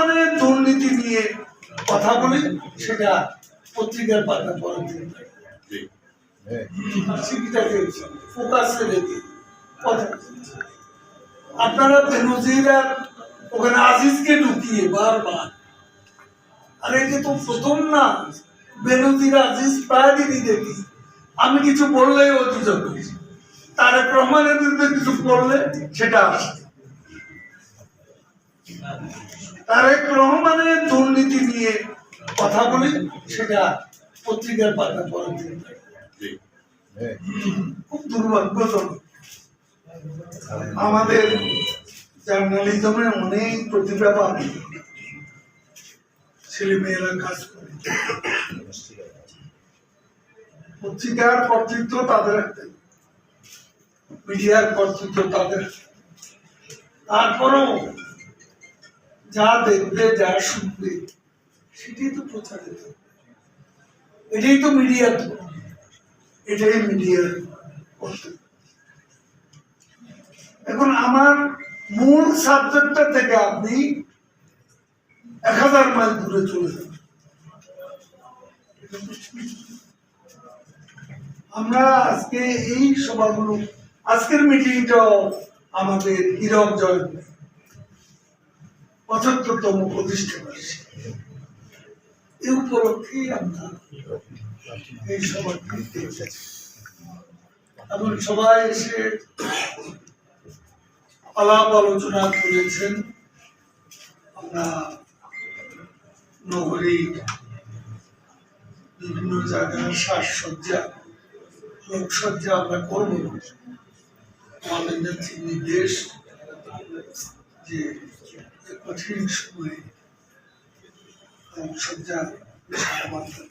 রহমানের দুর্নীতি নিয়ে কথা বলি সেটা পত্রিকার পাতা পরের দিন ফোকাসে রেখে কথা আপনারা বেনজির ওখানে আজিজকে ঢুকিয়ে বারবার। আরে এটা তো প্রথম না। বেনজির আজিজ প্রায় দিনই দেখি। আমি কিছু বললেই অভিযোগ করি তারেক রহমানের বিরুদ্ধে কিছু বললে সেটা আসে তারেক রহমানের দুর্নীতি নিয়ে কথা বলি সেটা পত্রিকার পাতা পরের দিন খুব দুর্ভাগ্যজনক। আমাদের জার্নালিজমে অনেক প্রতিভাবান ছেলে মেয়েরা কাজ করে। পত্রিকার কর্তৃত্ব তাদের হাতে। মিডিয়ার কর্তৃত্ব তাদের। তারপরেও যা দেখবে, যা শুনবে, সেটাই তো প্রচারিত। এটাই তো মিডিয়ার এটাই মিডিয়ার এখন আমার মূল সাবজেক্টটা থেকে আপনি এক হাজার মাইল দূরে চলে যাবেন আমরা আজকে এই সভাগুলো, আজকের মিটিংটাও আমাদের হীরক জয়ন্তী। পঁচাত্তরতম প্রতিষ্ঠা বার্ষিকী এই উপলক্ষেই আমরা এই সভাটি এসেছি। এবং সবাই এসে আলাপ আলোচনা করেছেন। আমরা নগরীর বিভিন্ন জায়গায় সাজসজ্জা, লোকসজ্জা আমরা করব। আমাদের নেত্রী নির্দেশ যে এ কঠিন সময়ে বাংলা।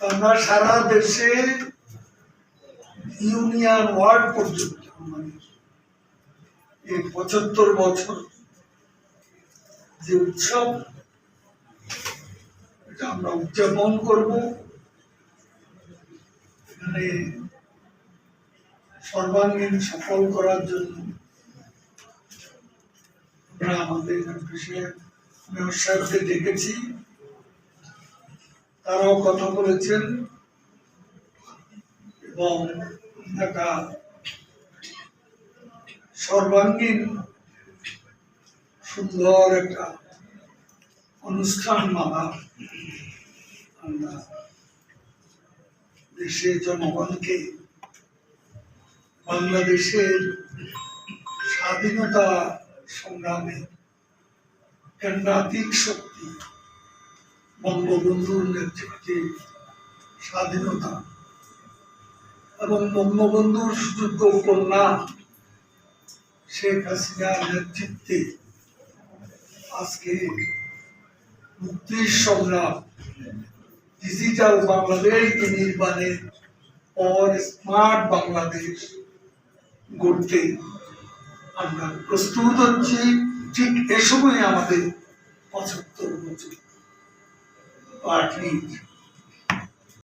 আমরা সারা দেশে ইউনিয়ন ওয়ার্ড পর্যন্ত আমাদের এই পঁচাত্তর বছর যে উৎসব, এটা আমরা উদযাপন করব সর্বাঙ্গীন সফল করার জন্য আমরা আমাদের ডেকেছি তারাও কথা বলেছেন এবং একটা সর্বাঙ্গীন সুন্দর একটা অনুষ্ঠান মালা আমরা দেশের জনগণকে বাংলাদেশের স্বাধীনতা সংগ্রামে কেন্দ্রাতিক শক্তি, বঙ্গবন্ধুর নেতৃত্বে স্বাধীনতা এবং বঙ্গবন্ধুর সুযোগ্য কন্যা শেখ হাসিনার নেতৃত্বে আজকে মুক্তির সংগ্রাম, ডিজিটাল বাংলাদেশ নির্মাণের পর স্মার্ট বাংলাদেশ গড়তে আমরা প্রস্তুত হচ্ছি ঠিক এ সময় আমাদের পঁচাত্তর বছর পার্টির